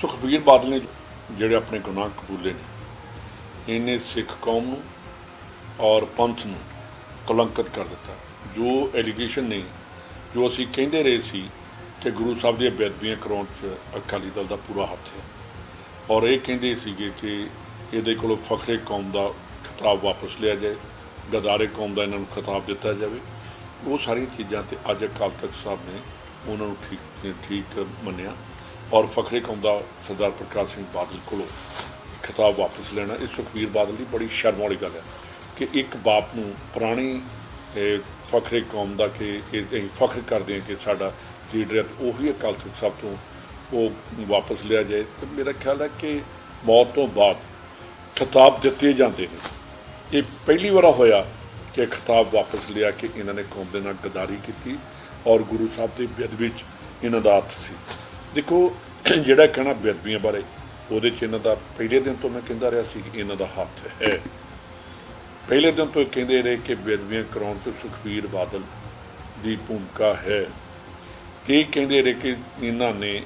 ਸੁਖਬੀਰ ਬਾਦਲ ਨੇ ਜਿਹੜੇ ਆਪਣੇ ਗੁਨਾਹ ਕਬੂਲੇ ਨੇ, ਇਹਨੇ ਸਿੱਖ ਕੌਮ ਨੂੰ ਔਰ ਪੰਥ ਨੂੰ ਕਲੰਕਿਤ ਕਰ ਦਿੱਤਾ। ਜੋ ਐਲੀਗੇਸ਼ਨ ਨੇ, ਜੋ ਅਸੀਂ ਕਹਿੰਦੇ ਰਹੇ ਸੀ ਕਿ ਗੁਰੂ ਸਾਹਿਬ ਦੀਆਂ ਬੇਅਦਬੀਆਂ ਕਰਾਉਣ 'ਚ ਅਕਾਲੀ ਦਲ ਦਾ ਪੂਰਾ ਹੱਥ ਹੈ, ਔਰ ਇਹ ਕਹਿੰਦੇ ਸੀਗੇ ਕਿ ਇਹਦੇ ਕੋਲੋਂ ਫਖਰੇ ਕੌਮ ਦਾ ਖਿਤਾਬ ਵਾਪਸ ਲਿਆ ਜਾਏ, ਗਦਾਰੇ ਕੌਮ ਦਾ ਇਹਨਾਂ ਨੂੰ ਖਿਤਾਬ ਦਿੱਤਾ ਜਾਵੇ। ਉਹ ਸਾਰੀਆਂ ਚੀਜ਼ਾਂ ਤੇ ਅੱਜ ਅਕਾਲ ਤਖਤ ਸਾਹਿਬ ਨੇ ਉਹਨਾਂ ਨੂੰ ਠੀਕ ਠੀਕ ਮੰਨਿਆ। ਔਰ ਫਖਰੇ ਕੌਮ ਦਾ ਸਰਦਾਰ ਪ੍ਰਕਾਸ਼ ਸਿੰਘ ਬਾਦਲ ਕੋਲੋਂ ਖਿਤਾਬ ਵਾਪਸ ਲੈਣਾ। ਇਹ ਸੁਖਬੀਰ ਬਾਦਲ ਦੀ ਬੜੀ ਸ਼ਰਮ ਵਾਲੀ ਗੱਲ ਹੈ ਕਿ ਇੱਕ ਬਾਪ ਨੂੰ ਪੁਰਾਣੀ ਫਖਰੇ ਕੌਮ ਦਾ ਕਿ ਇਹ ਅਸੀਂ ਫਖਰ ਕਰਦੇ ਹਾਂ ਕਿ ਸਾਡਾ ਲੀਡਰ ਹੈ ਉਹੀ ਅਕਾਲ ਤਖਤ ਸਾਹਿਬ ਤੋਂ ਉਹ ਵਾਪਸ ਲਿਆ ਜਾਏ। ਤੇ ਮੇਰਾ ਖਿਆਲ ਹੈ ਕਿ ਮੌਤ ਤੋਂ ਬਾਅਦ ਖਿਤਾਬ ਦਿੱਤੇ ਜਾਂਦੇ ਨੇ। ਇਹ ਪਹਿਲੀ ਵਾਰ ਹੋਇਆ ਕਿ ਖਿਤਾਬ ਵਾਪਸ ਲਿਆ ਕਿ ਇਹਨਾਂ ਨੇ ਕੌਮ ਦੇ ਨਾਲ ਗਦਾਰੀ ਕੀਤੀ ਔਰ ਗੁਰੂ ਸਾਹਿਬ ਦੀ ਬੇਅਦਬੀ ਵਿੱਚ ਇਹਨਾਂ ਦਾ ਹੱਥ ਸੀ। ਦੇਖੋ, ਜਿਹੜਾ ਕਹਿਣਾ ਬੇਅਦਬੀਆਂ ਬਾਰੇ, ਉਹਦੇ 'ਚ ਇਹਨਾਂ ਦਾ ਪਹਿਲੇ ਦਿਨ ਤੋਂ ਮੈਂ ਕਹਿੰਦਾ ਰਿਹਾ ਸੀ ਕਿ ਇਹਨਾਂ ਦਾ ਹੱਥ ਹੈ। ਪਹਿਲੇ ਦਿਨ ਤੋਂ ਇਹ ਕਹਿੰਦੇ ਰਹੇ ਕਿ ਬੇਅਦਬੀਆਂ ਕਰਾਉਣ 'ਚ ਸੁਖਬੀਰ ਬਾਦਲ ਦੀ ਭੂਮਿਕਾ ਹੈ। ਇਹ ਕਹਿੰਦੇ ਰਹੇ ਕਿ ਇਹਨਾਂ ਨੇ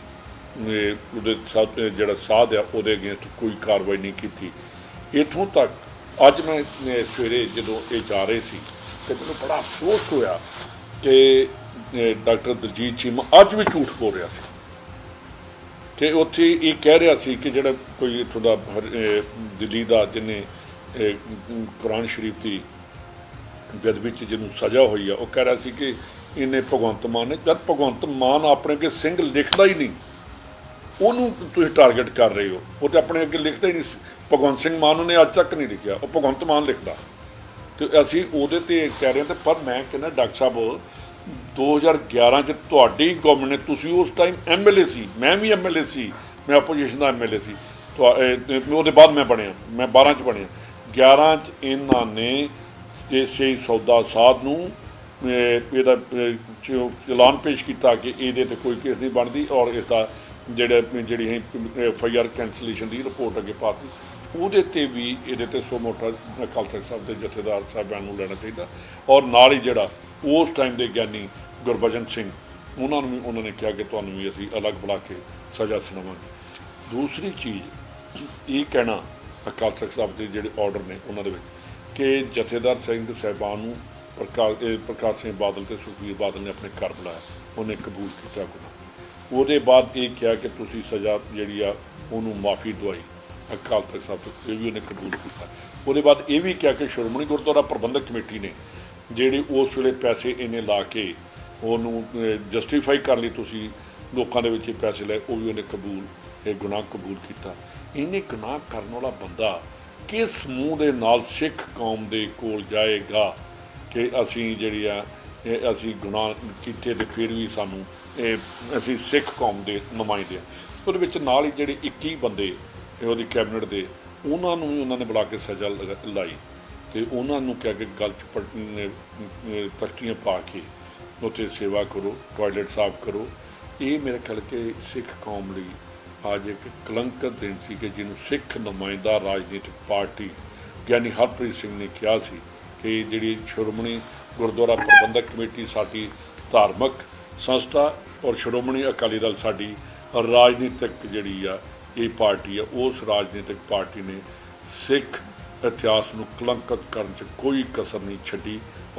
ਉਹਦੇ ਸਾਥ ਜਿਹੜਾ ਸਾਧ ਆ, ਉਹਦੇ ਅਗੇਂਸਟ ਕੋਈ ਕਾਰਵਾਈ ਨਹੀਂ ਕੀਤੀ। ਇਥੋਂ ਤੱਕ, ਅੱਜ ਮੈਂ ਸਵੇਰੇ ਜਦੋਂ ਇਹ ਜਾ ਰਹੇ ਸੀ, ਤੇ ਮੈਨੂੰ ਬੜਾ ਅਫਸੋਸ ਹੋਇਆ ਕਿ ਡਾਕਟਰ ਦਲਜੀਤ ਚੀਮਾ ਅੱਜ ਵੀ ਝੂਠ ਬੋਲ ਰਿਹਾ ਸੀ। ਕਿ ਉੱਥੇ ਇਹ ਕਹਿ ਰਿਹਾ ਸੀ ਕਿ ਜਿਹੜਾ ਕੋਈ ਇੱਥੋਂ ਦਾ ਹਰ- ਦਿੱਲੀ ਦਾ ਜਿਹਨੇ ਕੁਰਾਨ ਸ਼ਰੀਫ ਦੀ ਬੇਅਦਬੀ ਚ ਜਿਹਨੂੰ ਸਜ਼ਾ ਹੋਈ ਆ, ਉਹ ਕਹਿ ਰਿਹਾ ਸੀ ਕਿ ਇਹਨੇ ਭਗਵੰਤ ਮਾਨ ਨੇ ਜਦ ਭਗਵੰਤ ਮਾਨ ਆਪਣੇ ਅੱਗੇ ਸਿੰਘ ਲਿਖਦਾ ਹੀ ਨਹੀਂ, ਉਹਨੂੰ ਤੁਸੀਂ ਟਾਰਗੇਟ ਕਰ ਰਹੇ ਹੋ। ਉਹ ਤੇ ਆਪਣੇ ਅੱਗੇ ਲਿਖਦਾ ਹੀ ਨਹੀਂ ਸੀ। ਭਗਵੰਤ ਸਿੰਘ ਮਾਨ ਉਹਨੇ ਅੱਜ ਤੱਕ ਨਹੀਂ ਲਿਖਿਆ। ਉਹ ਭਗਵੰਤ ਮਾਨ ਲਿਖਦਾ। ਤੇ ਅਸੀਂ ਉਹਦੇ ਤੇ ਕਹਿ ਰਹੇ ਹਾਂ ਤੇ ਪਰ ਮੈਂ ਕਹਿੰਦਾ ਡਾਕਟਰ ਸਾਹਿਬ 2011 ਚ ਤੁਹਾਡੀ ਗਵਰਨਮੈਂਟ ਨੇ, ਤੁਸੀਂ ਉਸ ਟਾਈਮ ਐਮਐਲਏ ਸੀ, ਮੈਂ ਵੀ ਐਮਐਲਏ ਸੀ, ਮੈਂ ਆਪੋਜੀਸ਼ਨ ਦਾ ਐਮਐਲਏ ਸੀ, ਤੁਹਾ- ਉਹਦੇ ਬਾਅਦ ਮੈਂ ਬਣਿਆ, ਮੈਂ 12 ਚ ਬਣਿਆ। 11 ਚ ਇਹਨਾਂ ਨੇ ਇਸੇ ਸੌਦਾ ਸਾਧ ਨੂੰ ਇਹਦਾ ਚਲਾਨ ਪੇਸ਼ ਕੀਤਾ ਕਿ ਇਹਦੇ ਤੇ ਕੋਈ ਕੇਸ ਨਹੀਂ ਬਣਦੀ ਔਰ ਇਸ ਦਾ ਜਿਹੜੇ ਜਿਹੜੀ ਹੈ ਐਫ ਆਈ ਆਰ ਕੈਂਸਲੇਸ਼ਨ ਦੀ ਰਿਪੋਰਟ ਅੱਗੇ ਪਾਤੀ। ਉਹਦੇ ਤੇ ਵੀ ਇਹਦੇ ਤੇ ਸੋ ਮੋਟਾ ਅਕਾਲ ਤਖਤ ਸਾਹਿਬ ਦੇ ਜਥੇਦਾਰ ਸਾਹਿਬਾਨ ਨੂੰ ਲੈਣਾ ਚਾਹੀਦਾ ਔਰ ਨਾਲ ਹੀ ਜਿਹੜਾ ਉਸ ਟਾਈਮ ਦੇ ਗਿਆਨੀ ਗੁਰਬਚਨ ਸਿੰਘ, ਉਹਨਾਂ ਨੂੰ ਵੀ, ਉਹਨਾਂ ਨੇ ਕਿਹਾ ਕਿ ਤੁਹਾਨੂੰ ਵੀ ਅਸੀਂ ਅਲੱਗ ਬੁਲਾ ਕੇ ਸਜ਼ਾ ਸੁਣਾਵਾਂਗੇ। ਦੂਸਰੀ ਚੀਜ਼, ਇਹ ਕਹਿਣਾ ਅਕਾਲ ਤਖਤ ਸਾਹਿਬ ਦੇ ਜਿਹੜੇ ਆਰਡਰ ਨੇ ਉਹਨਾਂ ਦੇ ਵਿੱਚ ਕਿ ਜਥੇਦਾਰ ਸਿੰਘ ਸਾਹਿਬਾਨ ਨੂੰ ਪ੍ਰਕਾਸ਼ ਪ੍ਰਕਾਸ਼ ਸਿੰਘ ਬਾਦਲ ਤੇ ਸੁਖਬੀਰ ਬਾਦਲ ਨੇ ਆਪਣੇ ਘਰ ਬੁਲਾਇਆ। ਉਹਨੇ ਕਬੂਲ ਕੀਤਾ ਗੁਨਾਹ ਉਹਦੇ ਬਾਅਦ ਇਹ ਕਿਹਾ ਕਿ ਤੁਸੀਂ ਸਜ਼ਾ ਜਿਹੜੀ ਆ, ਉਹਨੂੰ ਮਾਫੀ ਦਵਾਈ। ਅਕਾਲ ਤਖਤ ਸਾਹਿਬ ਤੋਂ ਇਹ ਵੀ ਉਹਨੇ ਕਬੂਲ ਕੀਤਾ। ਉਹਦੇ ਬਾਅਦ ਇਹ ਵੀ ਕਿਹਾ ਕਿ ਸ਼੍ਰੋਮਣੀ ਗੁਰਦੁਆਰਾ ਪ੍ਰਬੰਧਕ ਕਮੇਟੀ ਨੇ ਜਿਹੜੀ ਉਸ ਵੇਲੇ ਪੈਸੇ ਇਹਨੇ ਲਾ ਕੇ ਉਹਨੂੰ ਜਸਟੀਫਾਈ ਕਰ ਲਈ ਤੁਸੀਂ, ਲੋਕਾਂ ਦੇ ਵਿੱਚ ਇਹ ਪੈਸੇ ਲਏ, ਉਹ ਵੀ ਉਹਨੇ ਕਬੂਲ, ਇਹ ਗੁਨਾਹ ਕਬੂਲ ਕੀਤਾ। ਇਹਨੇ ਗੁਨਾਹ ਕਰਨ ਵਾਲਾ ਬੰਦਾ ਕਿਸ ਮੂੰਹ ਦੇ ਨਾਲ ਸਿੱਖ ਕੌਮ ਦੇ ਕੋਲ ਜਾਏਗਾ ਕਿ ਅਸੀਂ ਜਿਹੜੀ ਆ, ਇਹ ਅਸੀਂ ਗੁਨਾਹ ਕੀਤੇ ਤੇ ਫਿਰ ਵੀ ਸਾਨੂੰ ਇਹ ਅਸੀਂ ਸਿੱਖ ਕੌਮ ਦੇ ਨੁਮਾਇੰਦੇ ਹਾਂ। ਉਹਦੇ ਵਿੱਚ ਨਾਲ ਹੀ ਜਿਹੜੇ 21 ਬੰਦੇ, ਇਹ ਉਹਦੀ ਕੈਬਨਿਟ ਦੇ, ਉਹਨਾਂ ਨੂੰ ਵੀ ਉਹਨਾਂ ਨੇ ਬੁਲਾ ਕੇ ਸਜ਼ਾ ਲਗਾ- ਲਾਈ। ਤੇ ਉਹਨਾਂ ਨੂੰ ਕਿਹਾ ਕਿ ਗੱਲ ਚ ਪਟ- ਤਖਤੀਆਂ ਪਾ ਕੇ ਉੱਥੇ ਸੇਵਾ ਕਰੋ ਟਾਇਲਟ ਸਾਫ਼ ਕਰੋ। ਇਹ ਮੇਰੇ ਖਿਆਲ ਕਿ ਸਿੱਖ ਕੌਮ ਲਈ ਅੱਜ ਇੱਕ ਕਲੰਕਤ ਦਿਨ ਸੀ ਕਿ ਜਿਹਨੂੰ ਸਿੱਖ ਨੁਮਾਇੰਦਾ ਰਾਜਨੀਤਿਕ ਪਾਰਟੀ ਗਿਆਨੀ ਹਰਪ੍ਰੀਤ ਸਿੰਘ ਨੇ ਕਿਹਾ ਸੀ ਕਿ ਜਿਹੜੀ ਸ਼੍ਰੋਮਣੀ ਗੁਰਦੁਆਰਾ ਪ੍ਰਬੰਧਕ ਕਮੇਟੀ ਸਾਡੀ ਧਾਰਮਿਕ ਸੰਸਥਾ ਔਰ ਸ਼੍ਰੋਮਣੀ ਅਕਾਲੀ ਦਲ ਸਾਡੀ ਰਾਜਨੀਤਿਕ ਜਿਹੜੀ ਆ, ਇਹ ਪਾਰਟੀ ਆ, ਉਸ ਰਾਜਨੀਤਿਕ ਪਾਰਟੀ ਨੇ ਸਿੱਖ ਇਤਿਹਾਸ ਨੂੰ ਕਲੰਕਿਤ ਕਰਨ 'ਚ ਕੋਈ ਕਸਰ ਨਹੀਂ ਛੱਡੀ।